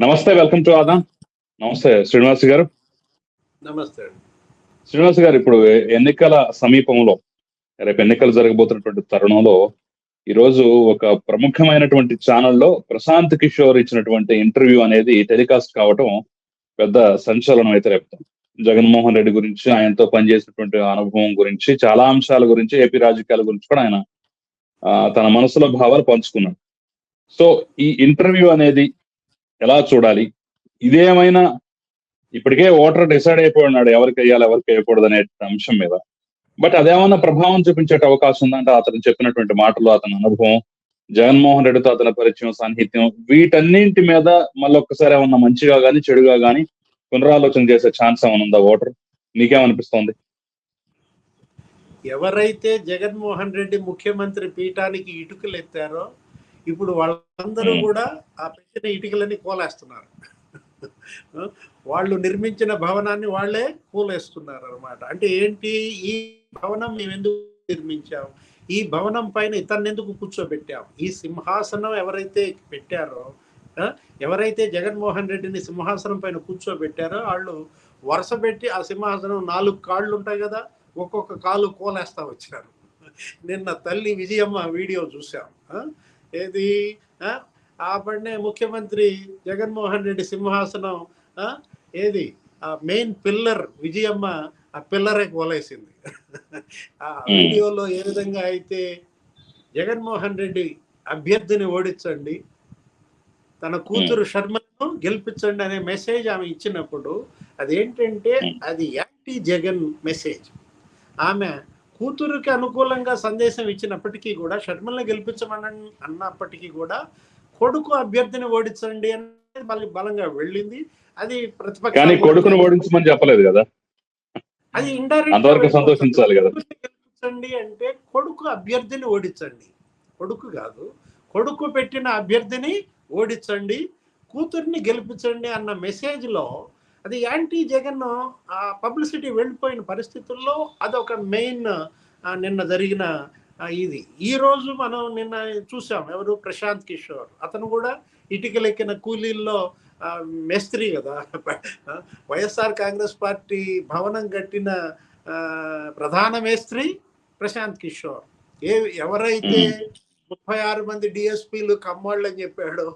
నమస్తే welcome to ఆదా. నమస్తే శ్రీనివాస్ గారు. నమస్తే శ్రీనివాస్ గారు ఇప్పుడు ఎన్నికల సమీపంలో రేపు ఎన్నికలు జరగబోతున్నటువంటి తరుణంలో ఈరోజు ఒక ప్రముఖమైనటువంటి ఛానల్లో ప్రశాంత్ కిషోర్ ఇచ్చినటువంటి ఇంటర్వ్యూ అనేది టెలికాస్ట్ కావటం పెద్ద సంచలనం అయితే రేపుతుంది జగన్మోహన్ రెడ్డి గురించి ఆయనతో పనిచేసినటువంటి అనుభవం గురించి చాలా అంశాల గురించి ఏపీ రాజకీయాల గురించి కూడా ఆయన తన మనసులో భావాలు పంచుకున్నాడు. సో ఈ ఇంటర్వ్యూ అనేది ఎలా చూడాలి? ఇదేమైనా ఇప్పటికే ఓటర్ డిసైడ్ అయిపోయి ఉన్నాడు ఎవరికి వేయాలి ఎవరికి వేయకూడదు అనే అంశం మీద. బట్ అదేమన్నా ప్రభావం చూపించే అవకాశం ఉందంటే అతను చెప్పినటువంటి మాటలు అతని అనుభవం జగన్మోహన్ రెడ్డితో అతని పరిచయం సాన్నిహిత్యం వీటన్నింటి మీద మళ్ళీ ఒక్కసారి ఏమన్నా మంచిగా గానీ చెడుగా గానీ పునరాలోచన చేసే ఛాన్స్ ఏమైనా ఉందా ఓటర్? నీకేమనిపిస్తోంది ఎవరైతే జగన్మోహన్ రెడ్డి ముఖ్యమంత్రి పీఠానికి ఇటుకలు ఎత్తారో ఇప్పుడు వాళ్ళందరూ. కూడా ఆ పెట్టిన ఇటుకలని కోలేస్తున్నారు. వాళ్ళు నిర్మించిన భవనాన్ని వాళ్ళే కూలేస్తున్నారు అనమాట అంటే ఏంటి? ఈ భవనం మేము ఎందుకు నిర్మించాం? ఈ భవనం పైన ఇతన్ని ఎందుకు కూర్చోబెట్టాం? ఈ సింహాసనం ఎవరైతే పెట్టారో ఎవరైతే జగన్మోహన్ రెడ్డిని సింహాసనం పైన కూర్చోబెట్టారో వాళ్ళు వరుస పెట్టి ఆ సింహాసనం నాలుగు కాళ్ళు ఉంటాయి కదా ఒక్కొక్క కాలు కోలేస్తా వచ్చారు. నిన్న తల్లి విజయమ్మ వీడియో చూసాం? ఏది? ఆ? పడినే ముఖ్యమంత్రి జగన్మోహన్ రెడ్డి సింహాసనం? ఏది? ఆ మెయిన్ పిల్లర్ విజయమ్మ ఆ పిల్లరే కోలేసింది. ఆ వీడియోలో ఏ విధంగా అయితే జగన్మోహన్ రెడ్డి అభ్యర్థిని ఓడించండి తన కూతురు శర్మను గెలిపించండి అనే మెసేజ్ ఆమె ఇచ్చినప్పుడు అదేంటంటే అది యాంటీ జగన్ మెసేజ్. ఆమె కూతురుకి అనుకూలంగా సందేశం ఇచ్చినప్పటికీ కూడా షర్మల్ని గెలిపించమని అన్నప్పటికీ కూడా కొడుకు అభ్యర్థిని ఓడించండి అనేది మళ్ళీ బలంగా వెళ్ళింది. అది ప్రతిపక్ష కానీ కొడుకును ఓడించమని చెప్పలేదు కదా. అది ఇండైరెక్ట్ అంతవరకు సంతోషించాలి కదా. గెలిపించండి అంటే కొడుకు అభ్యర్థిని ఓడించండి. కొడుకు కాదు కొడుకు పెట్టిన అభ్యర్థిని ఓడించండి కూతుర్ని గెలిపించండి అన్న మెసేజ్లో అది యాంటీ జగన్ ఆ పబ్లిసిటీ వెళ్ళిపోయిన పరిస్థితుల్లో అదొక మెయిన్ నిన్న జరిగిన ఇది. ఈ రోజు మనం నిన్న చూసాం ఎవరు? ప్రశాంత్ కిషోర్. అతను కూడా ఇటుకలెక్కిన కూలీల్లో మేస్త్రి కదా. వైఎస్ఆర్ కాంగ్రెస్ పార్టీ భవనం కట్టిన ప్రధాన మేస్త్రి ప్రశాంత్ కిషోర్. ఏ ఎవరైతే ముప్పై ఆరు మంది డిఎస్పీలు కమ్మోళ్ళు అని చెప్పాడో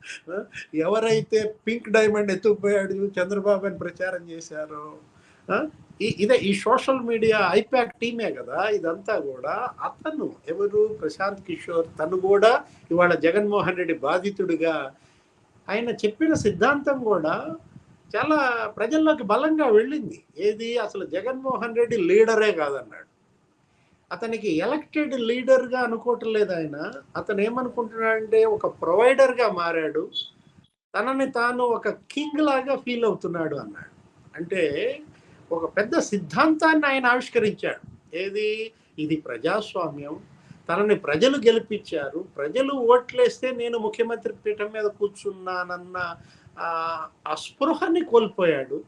ఎవరైతే పింక్ డైమండ్ ఎత్తుకుపోయాడు చంద్రబాబు అని ప్రచారం చేశారో ఇదే ఈ సోషల్ మీడియా ఐపాక్ టీమే కదా ఇదంతా కూడా అతను ఎవరు? ప్రశాంత్ కిషోర్. తను కూడా ఇవాళ జగన్మోహన్ రెడ్డి బాధితుడిగా. ఆయన చెప్పిన సిద్ధాంతం కూడా చాలా ప్రజల్లోకి బలంగా వెళ్ళింది. ఏది? అసలు జగన్మోహన్ రెడ్డి లీడరే కాదన్నాడు. అతనికి ఎలక్టెడ్ లీడర్గా అనుకోవటం లేదు ఆయన. అతను ఏమనుకుంటున్నాడంటే ఒక ప్రొవైడర్గా మారాడు. తనని తాను ఒక కింగ్ లాగా ఫీల్ అవుతున్నాడు అన్నాడు. అంటే ఒక పెద్ద సిద్ధాంతాన్ని ఆయన ఆవిష్కరించాడు. ఏది? ఇది ప్రజాస్వామ్యం. తనని ప్రజలు గెలిపించారు. ప్రజలు ఓట్లేస్తే నేను ముఖ్యమంత్రి పీఠం మీద కూర్చున్నానన్న ఆ, స్పృహని కోల్పోయాడు.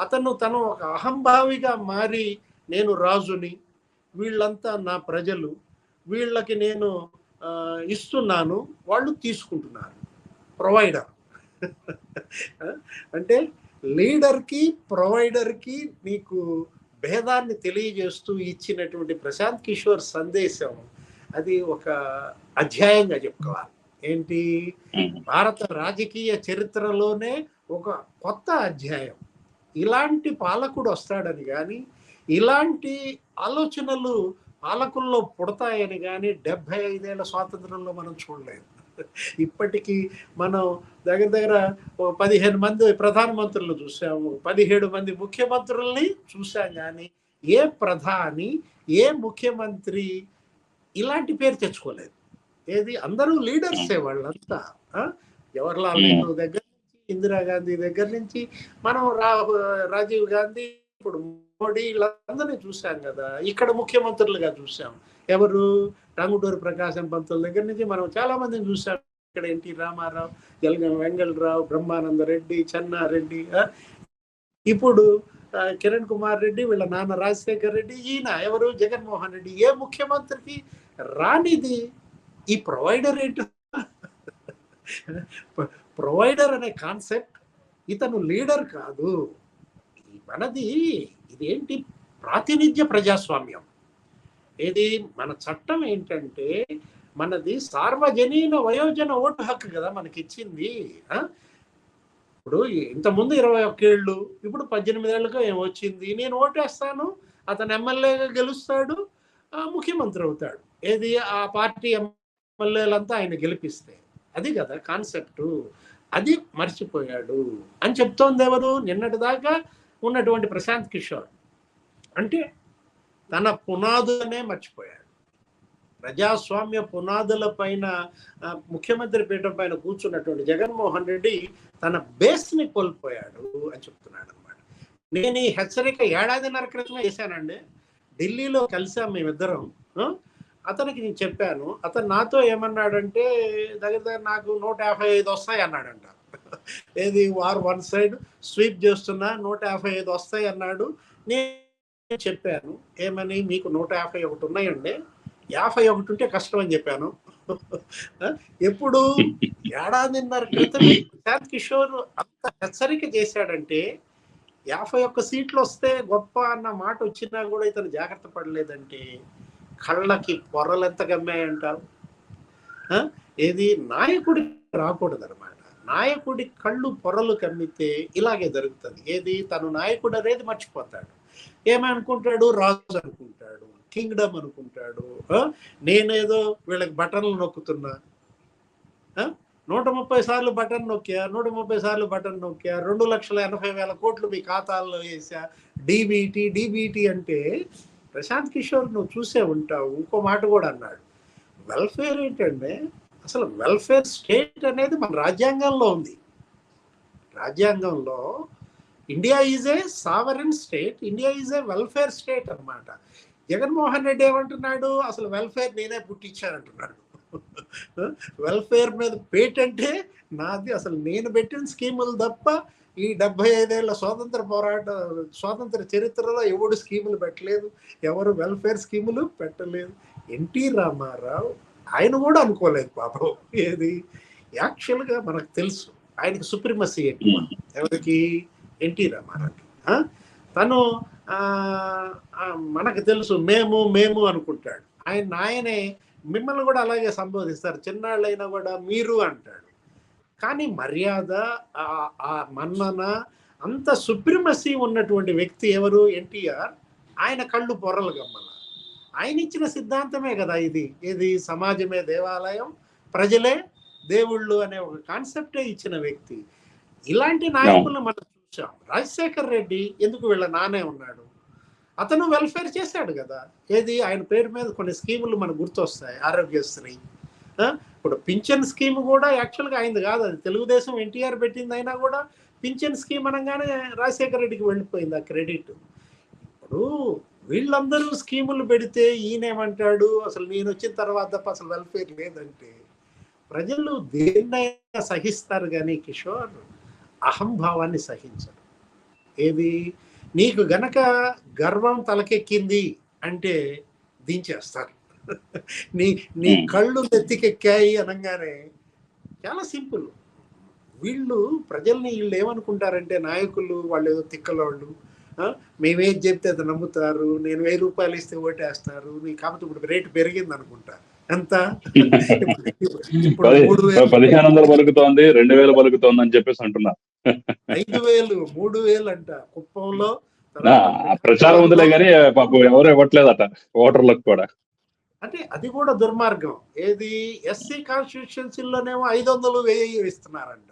అతను తను ఒక అహంభావిగా మారి నేను రాజుని వీళ్ళంతా నా ప్రజలు. వీళ్ళకి నేను ఇస్తున్నాను. వాళ్ళు తీసుకుంటున్నారు. ప్రొవైడర్. అంటే లీడర్కి ప్రొవైడర్కి నీకు భేదాన్ని తెలియజేస్తూ ఇచ్చినటువంటి ప్రశాంత్ కిషోర్ సందేశం అది ఒక అధ్యాయంగా చెప్పుకోవాలి. ఏంటి? భారత రాజకీయ చరిత్రలోనే ఒక కొత్త అధ్యాయం. ఇలాంటి పాలకుడు వస్తాడని కానీ ఇలాంటి ఆలోచనలు పాలకుల్లో పుడతాయని కానీ డెబ్బై ఐదేళ్ళ స్వాతంత్రంలో మనం చూడలేదు ఇప్పటికీ మనం దగ్గర దగ్గర ఒక పదిహేను మంది ప్రధానమంత్రులు చూసాము పదిహేడు మంది ముఖ్యమంత్రుల్ని చూసాం కానీ ఏ ప్రధాని ఏ ముఖ్యమంత్రి ఇలాంటి పేరు తెచ్చుకోలేదు ఏది అందరూ లీడర్సే వాళ్ళంతా? జవహర్లాల్. నెహ్రూ దగ్గర నుంచి ఇందిరాగాంధీ దగ్గర నుంచి మనం రాజీవ్ గాంధీ ఇప్పుడు మోడీ వీళ్ళందరినీ చూసాం కదా. ఇక్కడ ముఖ్యమంత్రులుగా చూసాం ఎవరు? రంగుటూరు ప్రకాశం పంతుల దగ్గర నుంచి మనం చాలా మందిని చూసాం ఇక్కడ ఎన్టీ రామారావు జలగం వెంగళరావు బ్రహ్మానంద రెడ్డి చెన్నారెడ్డి ఇప్పుడు కిరణ్ కుమార్ రెడ్డి వీళ్ళ నాన్న రాజశేఖర్ రెడ్డి ఈయన ఎవరు? జగన్మోహన్ రెడ్డి. ఏ ముఖ్యమంత్రికి రానిది ఈ ప్రొవైడర్ ఏంటి? ప్రొవైడర్ అనే కాన్సెప్ట్ ఇతను లీడర్ కాదు. మనది ఇదేంటి ప్రాతినిధ్య ప్రజాస్వామ్యం? ఏది మన చట్టం ఏంటంటే మనది సార్వజనీన వయోజన ఓటు హక్కు కదా మనకి ఇచ్చింది ఇప్పుడు ఇంతకుముందు ఇరవై ఒక్కేళ్ళు ఇప్పుడు పద్దెనిమిది ఏళ్ళకు ఏం వచ్చింది? నేను ఓటేస్తాను అతను ఎమ్మెల్యేగా గెలుస్తాడు ఆ, ముఖ్యమంత్రి అవుతాడు. ఏది ఆ పార్టీ ఎమ్మెల్యేలంతా ఆయన గెలిపిస్తే అది కదా కాన్సెప్టు. అది మర్చిపోయాడు. అని చెప్తోంది ఎవరు? నిన్నటి దాకా ఉన్నటువంటి ప్రశాంత్ కిషోర్ అంటే తన పునాదులనే మర్చిపోయాడు. ప్రజాస్వామ్య పునాదుల పైన ముఖ్యమంత్రి పీఠం పైన కూర్చున్నటువంటి జగన్మోహన్ రెడ్డి తన బేస్ని కోల్పోయాడు అని చెప్తున్నాడు అనమాట నేను ఈ హెచ్చరిక ఏడాదిన్నర క్రితమే చేశానండి ఢిల్లీలో కలిసాం మేమిద్దరం. అతనికి నేను చెప్పాను. అతను నాతో ఏమన్నాడంటే దగ్గర దగ్గర నాకు నూట యాభై ఐదు వస్తాయి అన్నాడంట. ఏది వారు వన్ సైడ్ స్వీప్ చేస్తున్నా నూట యాభై ఐదు వస్తాయి అన్నాడు. నేను చెప్పాను ఏమని మీకు నూట యాభై ఒకటి ఉన్నాయండి. యాభై ఒకటి ఉంటే కష్టం అని చెప్పాను. ఎప్పుడు ఏడాదిన్నర క్రితం ప్రశాంత్ కిషోర్ అంత హెచ్చరిక చేశాడంటే యాభై ఒక్క సీట్లు వస్తే గొప్ప అన్న మాట వచ్చినా కూడా ఇతను జాగ్రత్త పడలేదంటే కళ్ళకి పొరలు ఎంత గమ్మాయంటారు? ఏది నాయకుడి రాకూడదు అనమాట నాయకుడి కళ్ళు పొరలు కమ్మితే ఇలాగే జరుగుతుంది. ఏది? తను నాయకుడు అనేది మర్చిపోతాడు. ఏమనుకుంటాడు రాజు అనుకుంటాడు. కింగ్డమ్ అనుకుంటాడు. నేనేదో వీళ్ళకి బటన్లు నొక్కుతున్నా. నూట ముప్పై సార్లు బటన్ నొక్కా నూట ముప్పై సార్లు బటన్ నొక్కా రెండు లక్షల ఎనభై వేల కోట్లు మీ ఖాతాల్లో వేసా. డీబీటీ డీబీటీ అంటే ప్రశాంత్ కిషోర్ నువ్వు చూసే ఉంటావు. ఇంకో మాట కూడా అన్నాడు. వెల్ఫేర్ ఏంటంటే అసలు వెల్ఫేర్ స్టేట్ అనేది మన రాజ్యాంగంలో ఉంది. రాజ్యాంగంలో India is a sovereign state India is a welfare state అన్నమాట. జగన్మోహన్ రెడ్డి ఏమంటున్నాడు? అసలు వెల్ఫేర్ నేనే పుట్టించానంటున్నాడు. వెల్ఫేర్ మీద పేటెంటే నాది అసలు నేను పెట్టిన స్కీములు తప్ప ఈ డెబ్బై ఐదేళ్ళ స్వాతంత్ర పోరాట స్వాతంత్ర చరిత్రలో ఎవడు స్కీములు పెట్టలేదు ఎవరు వెల్ఫేర్ స్కీములు పెట్టలేదు. ఎన్టీ రామారావు ఆయన కూడా అనుకోలేదు పాపం. ఏది? యాక్చువల్గా మనకు తెలుసు. ఆయనకి సుప్రీమసీ ఎక్కువ ఎవరికి? ఎన్టీ రామారావుకి? తను మనకు తెలుసు మేము మేము అనుకుంటాడు. ఆయన ఆయనే మిమ్మల్ని కూడా అలాగే సంబోధిస్తారు. చిన్నాళ్ళైనా కూడా మీరు అంటాడు. కానీ మర్యాద ఆ- ఆ మన్నన అంత సుప్రీమసీ ఉన్నటువంటి వ్యక్తి ఎవరు? ఎన్టీఆర్. ఆయన కళ్ళు పొరలు గమ్మల ఆయన ఇచ్చిన సిద్ధాంతమే కదా ఇది. ఇది సమాజమే దేవాలయం ప్రజలే దేవుళ్ళు అనే ఒక కాన్సెప్టే ఇచ్చిన వ్యక్తి. ఇలాంటి నాయకులను మనం చూసాం రాజశేఖర్ రెడ్డి ఎందుకు వీళ్ళ నానే ఉన్నాడు? అతను వెల్ఫేర్ చేశాడు కదా. ఏది? ఆయన పేరు మీద కొన్ని స్కీములు మనకు గుర్తొస్తాయి. ఆరోగ్యశ్రీ? ఇప్పుడు పింఛన్ స్కీమ్ కూడా యాక్చువల్గా అయింది కాదు. అది తెలుగుదేశం ఎన్టీఆర్ పెట్టింది అయినా కూడా పింఛన్ స్కీమ్ అనగానే రాజశేఖర రెడ్డికి వెళ్ళిపోయింది ఆ క్రెడిట్. ఇప్పుడు వీళ్ళందరూ స్కీములు పెడితే ఈయనేమంటాడు? అసలు నేను వచ్చిన తర్వాత తప్ప అసలు వెల్ఫేర్ లేదంటే. ప్రజలు దేన్నైనా సహిస్తారు కానీ కిషోర్ అహంభావాన్ని సహించరు. ఏది? నీకు గనక గర్వం తలకెక్కింది అంటే దించేస్తారు. నీ నీ. కళ్ళు నెత్తికెక్కాయి అనగానే చాలా సింపుల్. వీళ్ళు ప్రజల్ని వీళ్ళు ఏమనుకుంటారంటే నాయకులు వాళ్ళు ఏదో తిక్కలోళ్ళు ఆ, మేమేం చెప్తే అది నమ్ముతారు నేను వెయ్యి రూపాయలు ఇస్తే ఓటేస్తారు నీ కాబట్టి ఇప్పుడు రేటు పెరిగింది అనుకుంటా ఎంత పదిహేను వందలు పలుకుతోంది రెండు వేలు పలుకుతోంది అని చెప్పేసి అంటున్నారు ఐదు వేలు మూడు వేలు అంట. కుప్పంలో ప్రచారం ఉందిలే కానీ పాపం ఎవరు ఇవ్వట్లేదట ఓటర్లకు కూడా. అంటే అది కూడా దుర్మార్గం. ఏది? ఎస్సీ కాన్స్టిట్యూషన్సీలోనేమో ఐదు వందలు వెయ్యి ఇస్తున్నారంట.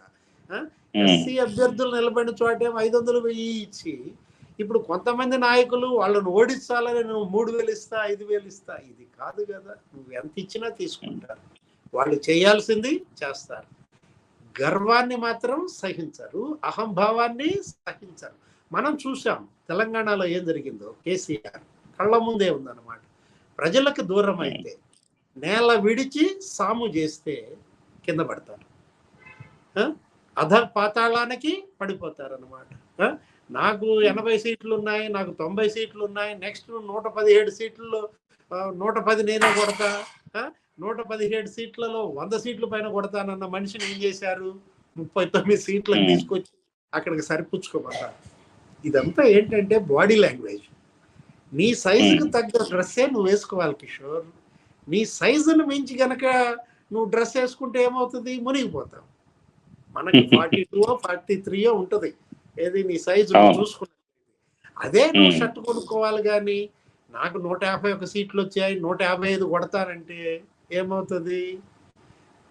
ఎస్సీ అభ్యర్థులు నిలబడిన చోటేమో ఐదు వందలు వెయ్యి ఇచ్చి ఇప్పుడు కొంతమంది నాయకులు వాళ్ళని ఓడించాలని నువ్వు మూడు వేలు ఇస్తా ఐదు వేలు ఇస్తా. ఇది కాదు కదా. నువ్వు ఎంత ఇచ్చినా తీసుకుంటారు. వాళ్ళు చేయాల్సింది చేస్తారు. గర్వాన్ని మాత్రం సహించరు. అహంభావాన్ని సహించరు. మనం చూసాం తెలంగాణలో ఏం జరిగిందో. కేసీఆర్ కళ్ళ ముందే ఉందన్నమాట. ప్రజలకు దూరం అయితే నేల విడిచి సాము చేస్తే కింద పడతారు. ఆ? అధ పాతాళానికి పడిపోతారు అనమాట నాకు ఎనభై సీట్లు ఉన్నాయి నాకు తొంభై సీట్లు ఉన్నాయి నెక్స్ట్ నూట పదిహేడు సీట్లలో ఆ, నూట పది నేనే కొడతా? నూట పదిహేడు సీట్లలో వంద సీట్ల పైన కొడతానన్న మనిషిని ఏం చేశారు? ముప్పై తొమ్మిది సీట్లకు Hmm. తీసుకొచ్చి అక్కడికి సరిపుచ్చుకోమంటారు ఇదంతా ఏంటంటే బాడీ లాంగ్వేజ్ నీ సైజుకు తగ్గ డ్రెస్సే నువ్వు వేసుకోవాలి కిషోర్. నీ సైజును మించి గనక నువ్వు డ్రెస్ వేసుకుంటే ఏమవుతుంది? మునిగిపోతావు. మనకి ఫార్టీ టూ ఫార్టీ త్రీయో ఉంటుంది. ఏది నీ సైజు. చూసుకున్నా అదే నువ్వు. షర్ట్ కొనుక్కోవాలి కానీ నాకు నూట యాభై ఒక సీట్లు వచ్చాయి నూట యాభై ఐదు కొడతానంటే ఏమవుతుంది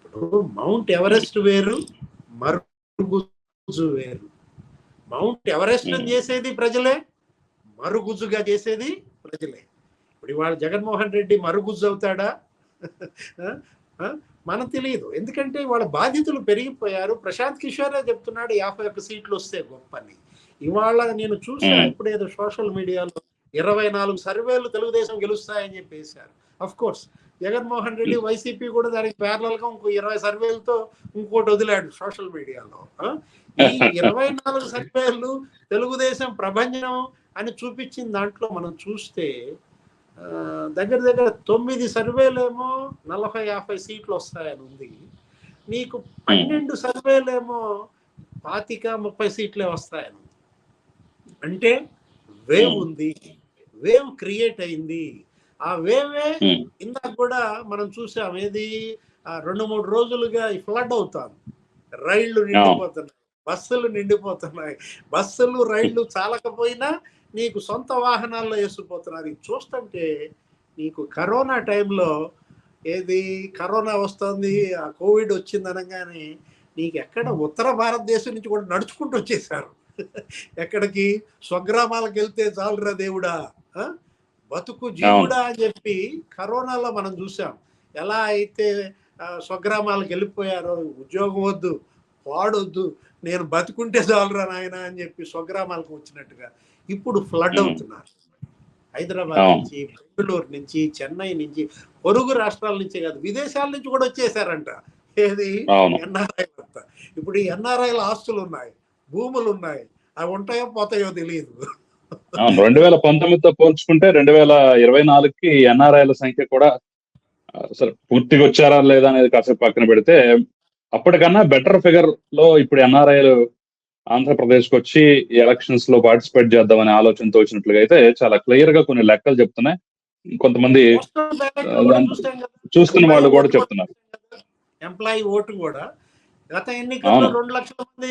ఇప్పుడు మౌంట్ ఎవరెస్ట్ వేరు మరుగుజు వేరు మౌంట్ ఎవరెస్ట్. చేసేది ప్రజలే మరుగుజ్జుగా చేసేది ప్రజలే ఇప్పుడు ఇవాళ జగన్మోహన్ రెడ్డి మరుగుజ్జు అవుతాడా? మనకు తెలియదు. ఎందుకంటే వాళ్ళ బాధితులు పెరిగిపోయారు. ప్రశాంత్ కిషోరే చెప్తున్నాడు యాభై ఒక్క సీట్లు వస్తే గొప్పని. ఇవాళ నేను చూసా Hmm. ఇప్పుడేదో సోషల్ మీడియాలో ఇరవై నాలుగు సర్వేలు తెలుగుదేశం గెలుస్తాయని చెప్పేశారు. Of course Jaganmohan Reddy Y C P కూడా దానికి ప్యారలల్గా ఇంకో ఇరవై సర్వేలతో ఇంకోటి వదిలాడు సోషల్ మీడియాలో? ఈ ఇరవై నాలుగు సర్వేలు తెలుగుదేశం ప్రభంజనం అని చూపించిన దాంట్లో మనం చూస్తే దగ్గర దగ్గర తొమ్మిది సర్వేలేమో నలభై యాభై సీట్లు వస్తాయని ఉంది. నీకు పన్నెండు సర్వేలేమో పాతిక ముప్పై సీట్లే వస్తాయని అంటే వేవ్. ఉంది. వేవ్ క్రియేట్ అయింది. ఆ వేవే. ఇందాక కూడా మనం చూసాం ఏది? రెండు మూడు రోజులుగా ఫ్లడ్ అవుతాను రైళ్ళు నిండిపోతున్నాయి. బస్సులు నిండిపోతున్నాయి. బస్సులు రైళ్ళు చాలకపోయినా నీకు సొంత వాహనాల్లో వేసిపోతున్నారు ఇది చూస్తుంటే నీకు కరోనా టైంలో ఏది కరోనా వస్తుంది ఆ కోవిడ్ వచ్చింది అనగానే నీకు ఎక్కడ ఉత్తర భారతదేశం నుంచి కూడా నడుచుకుంటూ వచ్చేసారు ఎక్కడికి? స్వగ్రామాలకు వెళ్తే చాలురా దేవుడా బతుకు జీవుడా అని చెప్పి కరోనాలో మనం చూసాం ఎలా అయితే స్వగ్రామాలకు వెళ్ళిపోయారో ఉద్యోగం వద్దు వాడొద్దు నేను బతుకుంటే చాలురా నాయన అని చెప్పి స్వగ్రామాలకు వచ్చినట్టుగా. ఇప్పుడు ఫ్లడ్. అవుతున్నారు. హైదరాబాద్. నుంచి బెంగళూరు నుంచి చెన్నై నుంచి పొరుగు రాష్ట్రాల నుంచి కాదు విదేశాల నుంచి కూడా వచ్చేసారంట. ఏది? ఎన్ఆర్ఐ అంతా. ఇప్పుడు ఎన్ఆర్ఐల ఆస్తులు ఉన్నాయి భూములు ఉన్నాయి. అవి ఉంటాయో పోతాయో తెలియదు రెండు వేల పంతొమ్మిదితో పోల్చుకుంటే రెండు వేల ఇరవై నాలుగుకి ఎన్ఆర్ఐల సంఖ్య కూడా సరే పూర్తిగా వచ్చారా లేదా అనేది కాసేపు పక్కన పెడితే అప్పటికన్నా బెటర్ ఫిగర్లో ఇప్పుడు ఎన్ఆర్ఐలు ఆంధ్రప్రదేశ్కి వచ్చి ఎలక్షన్స్లో పార్టిసిపేట్ చేద్దామనే ఆలోచనతో వచ్చినట్లుగా అయితే చాలా క్లియర్గా కొన్ని లెక్కలు చెప్తున్నాయి. కొంతమంది చూస్తున్న వాళ్ళు కూడా చెప్తున్నారు. ఎంప్లాయీ ఓటు కూడా గత ఎన్నికల్లో. రెండు లక్షల మంది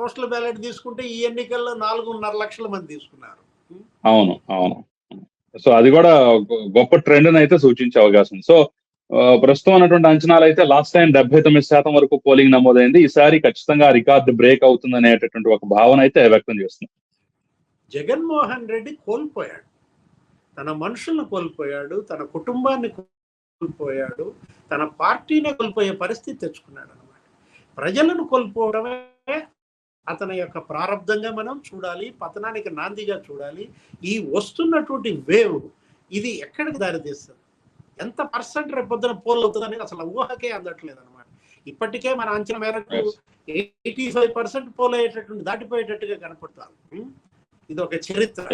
పోస్టల్ బ్యాలెట్ తీసుకుంటే ఈ ఎన్నికల్లో నాలుగున్నర లక్షల మంది తీసుకున్నారు. అవును అవును. సో అది కూడా గొప్ప ట్రెండ్ అయితే సూచించే అవకాశం. సో ప్రస్తుతం ఉన్నటువంటి అంచనాలు అయితే లాస్ట్ టైం డెబ్బై తొమ్మిది శాతం వరకు పోలింగ్ నమోదైంది. ఈసారి ఖచ్చితంగా రికార్డు బ్రేక్ అవుతుంది అనేటటువంటి ఒక భావన అయితే వ్యక్తం చేస్తుంది. జగన్మోహన్ రెడ్డి కోల్పోయాడు. తన మనుషులను కోల్పోయాడు తన కుటుంబాన్ని కోల్పోయాడు తన పార్టీనే కోల్పోయే పరిస్థితి తెచ్చుకున్నాడు అనమాట ప్రజలను కోల్పోవడమే అతని యొక్క ప్రారంధంగా మనం చూడాలి పతనానికి నాందిగా చూడాలి. ఈ వస్తున్నటువంటి వేవ్ ఇది ఎక్కడికి దారితీస్తుంది? ఎంత పర్సెంట్ రేపొద్దున పోల్ అవుతుందని అసలు ఊహకే అందట్లేదు అనమాట ఇప్పటికే మన అంచనా మేరకు. ఎయిటీ ఫైవ్ పర్సెంట్ పోల్ అయ్యేటటువంటి దాటిపోయేటట్టుగా కనపడుతుంది? ఇది ఒక చరిత్ర.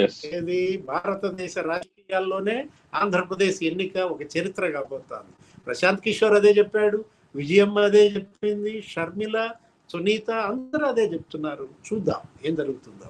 ఇది భారతదేశ రాజకీయాల్లోనే ఆంధ్రప్రదేశ్ ఎన్నిక ఒక చరిత్ర కాబోతోంది. ప్రశాంత్ కిషోర్ అదే చెప్పాడు విజయమ్మ అదే చెప్పింది షర్మిల సునీత అందరూ అదే చెప్తున్నారు. చూద్దాం ఏం జరుగుతుందో.